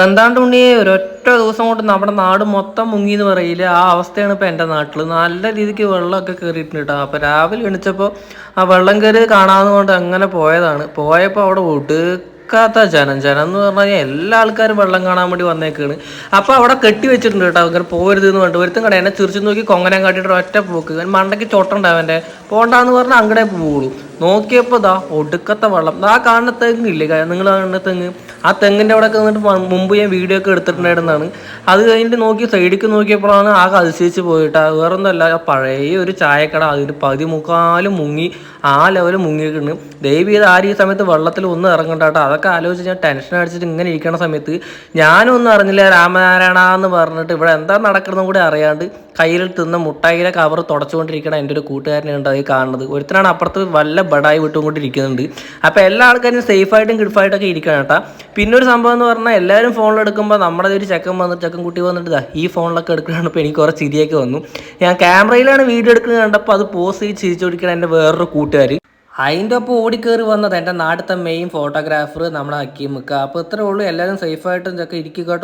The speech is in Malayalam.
എന്താണ്ട് ഉണ്ണിയെ ഒരൊറ്റ ദിവസം കൊണ്ട് നമ്മുടെ നാട് മൊത്തം മുങ്ങി എന്ന് പറയില്ല? ആ അവസ്ഥയാണ് ഇപ്പം എന്റെ നാട്ടിൽ നല്ല രീതിക്ക് വെള്ളമൊക്കെ കയറിയിട്ടുണ്ട് കേട്ടോ. അപ്പോൾ രാവിലെ എണിച്ചപ്പോൾ ആ വെള്ളം കയറി കാണാവുന്ന കൊണ്ട് അങ്ങനെ പോയതാണ്. പോയപ്പോൾ അവിടെ ഒടുക്കാത്ത ജനം. ജനം എന്ന് പറഞ്ഞു കഴിഞ്ഞാൽ എല്ലാ ആൾക്കാരും വെള്ളം കാണാൻ വേണ്ടി വന്നേക്കാണ്. അപ്പോൾ അവിടെ കെട്ടി വെച്ചിട്ടുണ്ട് കേട്ടോ. അങ്ങനെ പോരുത് എന്ന് പറഞ്ഞിട്ട്. ഒരുത്തും കട എന്നെ ചിരിച്ചു നോക്കി കൊങ്ങനം കാട്ടിയിട്ട് ഒറ്റ പോക്ക്. മണ്ടയ്ക്ക് ചോട്ടുണ്ടാവും എന്റെ പോണ്ടെന്ന് പറഞ്ഞാൽ അങ്ങടെ പോവുള്ളൂ. നോക്കിയപ്പോൾ ദാ ഒടുക്കത്തെ വെള്ളം. ആ കാണുന്ന തെങ്ങില്ലേ നിങ്ങൾ കാണുന്ന തെങ്ങ്. ആ തെങ്ങിന്റെ അവിടെ നിന്നിട്ട് മുമ്പ് ഞാൻ വീഡിയോ ഒക്കെ എടുത്തിട്ടുണ്ടായിരുന്നതാണ്. അത് കഴിഞ്ഞിട്ട് നോക്കി സൈഡിലേക്ക് നോക്കിയപ്പോഴാണ് ആ അതിശയിച്ച് പോയിട്ട്. വേറെ ഒന്നുമല്ല പഴയ ഒരു ചായക്കട അതിൽ പതി മുക്കാലും മുങ്ങി ആ ലെവൽ മുങ്ങിയിട്ടുണ്ട് ദൈവം ഇത് ആരും ഈ സമയത്ത് വെള്ളത്തിൽ ഒന്നും ഇറങ്ങണ്ട കേട്ടോ. അതൊക്കെ ആലോചിച്ച് ഞാൻ ടെൻഷൻ അടിച്ചിട്ട് ഇങ്ങനെ ഇരിക്കണ സമയത്ത് ഞാനും ഒന്നും അറിഞ്ഞില്ല രാമനാരായണ എന്ന് പറഞ്ഞിട്ട് ഇവിടെ എന്താ നടക്കുന്നതും കൂടി അറിയാണ്ട് കയ്യിൽ തിന്ന മുട്ടായിലെ കവർ തുടച്ചുകൊണ്ടിരിക്കണ എന്റെ ഒരു കൂട്ടുകാരനെയുണ്ട് അത് കാണുന്നത്. ഒരുത്തനാണ് അപ്പുറത്ത് വല്ല ബടായി വിട്ടുകൊണ്ടിരിക്കുന്നുണ്ട് അപ്പോൾ എല്ലാ ആൾക്കാരും സേഫായിട്ടും കിഡ്ഫായിട്ടൊക്കെ ഇരിക്കണം കേട്ടോ. പിന്നെ ഒരു സംഭവം എന്ന് പറഞ്ഞാൽ എല്ലാവരും ഫോണിൽ എടുക്കുമ്പോൾ നമ്മുടെ ഒരു ചെക്കൻ വന്നിട്ട് ചെക്കൻ കുട്ടി വന്നിട്ട് ഈ ഫോണിലൊക്കെ എടുക്കുകയാണ് എനിക്ക് കുറച്ച് ചിരിയൊക്കെ വന്നു. ഞാൻ ക്യാമറയിലാണ് വീഡിയോ എടുക്കുന്നത് കണ്ടപ്പോൾ അത് പോസ് ചെയ്ത് ചിരിച്ചോടിക്കണം എന്റെ വേറൊരു കൂട്ടുകാർ അതിന്റെ ഒപ്പം ഓടിക്കേറി വന്നത് എന്റെ നാട്ടിലത്തെ മെയിൻ ഫോട്ടോഗ്രാഫർ നമ്മുടെ ഹക്കീമുക്ക അപ്പോൾ ഇത്രേ ഉള്ളൂ. എല്ലാവരും സേഫായിട്ടും ചെക്കെ ഇരിക്കുക കേട്ടോ.